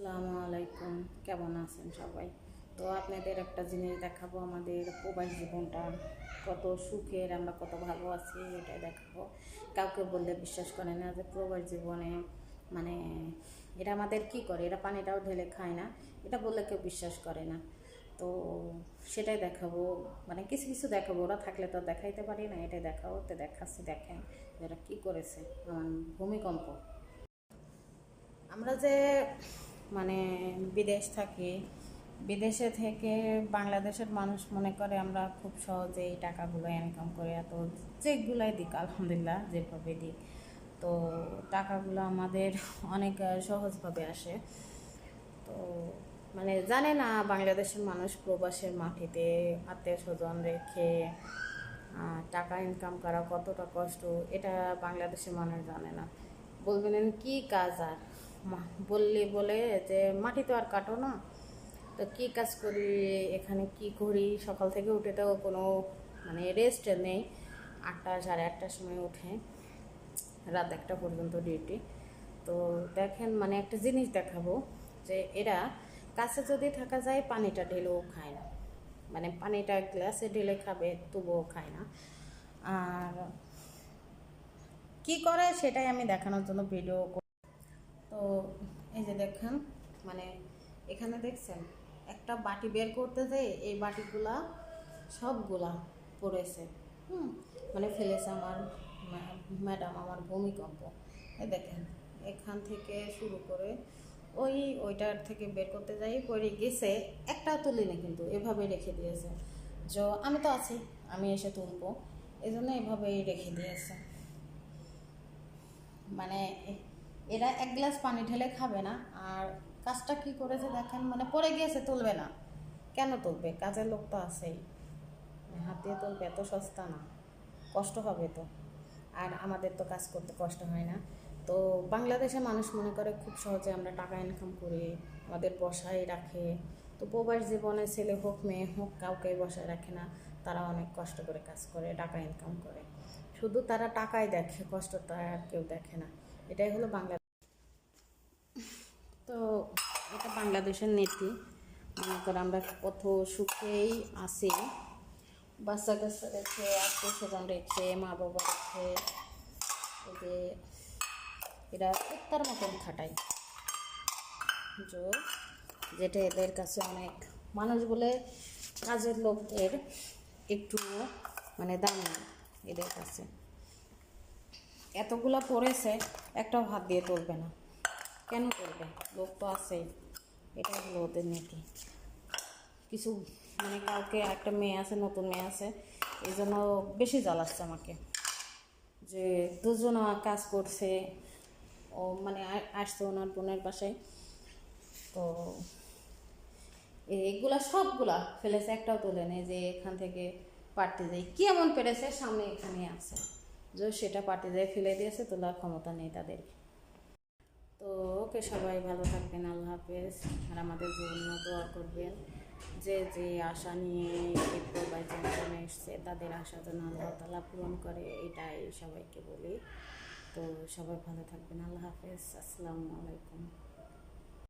আসসালামু আলাইকুম। কেমন আছেন সবাই? তো আপনাদের একটা জিনিস দেখাবো, আমাদের প্রবাস জীবনটা কত সুখের, আমরা কত ভালো আছি এটা দেখাবো। কাউকে বললে বিশ্বাস করে না যে প্রবাস জীবনে মানে এরা আমাদের কি করে? এরা পানিটাও ঢেলে খায় না, এটা বললে কেউ বিশ্বাস করে না। তো সেটাই দেখাবো মানে কিছু কিছু দেখাবো। ওরা থাকলে তো দেখাইতে পারি না, এটাই দেখাবো তো দেখাচ্ছি, দেখেন ওরা কী করেছে, আমার ভূমিকম্প। আমরা যে মানে বিদেশ থাকি। বিদেশে থেকে বাংলাদেশের মানুষ মনে করে আমরা খুব সহজে এই টাকাগুলো ইনকাম করে। এত যেগুলাই দিক, আলহামদুলিল্লাহ, যেভাবে দিক। তো টাকাগুলো আমাদের অনেক সহজভাবে আসে। তো মানে জানে না বাংলাদেশের মানুষ প্রবাসের মাটিতে আত্মীয় স্বজন রেখে টাকা ইনকাম করা কতটা কষ্ট, এটা বাংলাদেশের মানুষ জানে না। বলবেন কি কাজ আর? বললি বলে যে, মাটি তো আর কাটো না। তো কি কাজ করি? এখানে কি করি? সকাল থেকে উঠে তো কোনো মানে রেস্ট নেই। আটটা, সাড়ে আটটার সময় উঠে। রাত একটা পর্যন্ত ডিউটি তো দেখেন মানে একটা জিনিস দেখাবো যে, এরা কাছে যদি থাকা যায়, পানিটা ঢেলেও খায় না। মানে পানিটা গ্লাসে ঢেলে খাবে, তবুও খায় না। আর কি করে সেটাই আমি দেখানোর জন্য ভিডিও এই যে দেখেন মানে এখানে দেখছেন, একটা বাটি বের করতে যে এই বাটিগুলা সবগুলা পড়েছে। হুম মানে ফেলেছে আমার ম্যাডাম, আমার ভূমিকম্প। এই দেখেন, এখান থেকে শুরু করে ওই ওইটার থেকে বের করতে যাই পরে গেছে, একটা তুলিনি কিন্তু এভাবে রেখে দিয়েছে। যে, আমি তো আছি, আমি এসে তুলবো। এই জন্য এভাবেই রেখে দিয়েছে। মানে এরা এক গ্লাস পানি ঢেলে খাবে না। আর কাজটা কি করেছে দেখেন মানে পড়ে গিয়েছে, তুলবে না। কেন তুলবে? কাজের লোক তো আছেই। হাত দিয়ে তুলবে, এত সস্তা না। কষ্ট হবে তো। আর আমাদের তো কাজ করতে কষ্ট হয় না। তো বাংলাদেশে মানুষ মনে করে খুব সহজে আমরা টাকা ইনকাম করি, আমাদের বসায় রাখে। তো প্রবাস জীবনে ছেলে হোক, মেয়ে হোক, কাউকে বসায় রাখে না। তারা অনেক কষ্ট করে কাজ করে, টাকা ইনকাম করে। শুধু তারা টাকাই দেখে কষ্টটা আর কেউ দেখে না। এটাই হলো তো এটা বাংলাদেশের নীতি। মনে করো আমরা কত সুখেই আছি। বাচ্চা কাচ্চা রেখে, আত্মীয় স্বজন রেখে, মা বাবা রেখে যে এরা উত্তর মতন খাটায়। যেটা এদের কাছে অনেক মানুষ বলে কাজের লোকদের একটু মানে দাম নেই এদের কাছে। এতগুলা পড়েছে, একটাও হাত দিয়ে তুলবে না। কেন তুলবে? লোক তো আছেই। এটা হলো ওদের নীতি। কিছু মানে কাউকে একটা মেয়ে আছে, নতুন মেয়ে আছে, এই জন্য বেশি জ্বালাচ্ছে আমাকে। যে দুজন কাজ করছে, ও মানে আসছে ওনার বোনের বাসায়। তো এইগুলা সবগুলা ফেলেছে, একটাও তোলে নেই যে এখান থেকে পারতে যাই কি এমন পেরেছে? সামনে এখানে আছে। যে সেটা যায় ফেলে দিয়েছে তোলার ক্ষমতা নেই তাদের তো ওকে সবাই ভালো থাকবেন, আল্লাহ হাফেজ। আর আমাদের জন্য দোয়া করবেন, যে যে আশা নিয়ে এই এসছে, তাদের আশা যেন আল্লাহ তালা পূরণ করে, এটাই সবাইকে বলি। তো সবাই ভালো থাকবেন, আল্লাহ হাফেজ। আসসালামু আলাইকুম।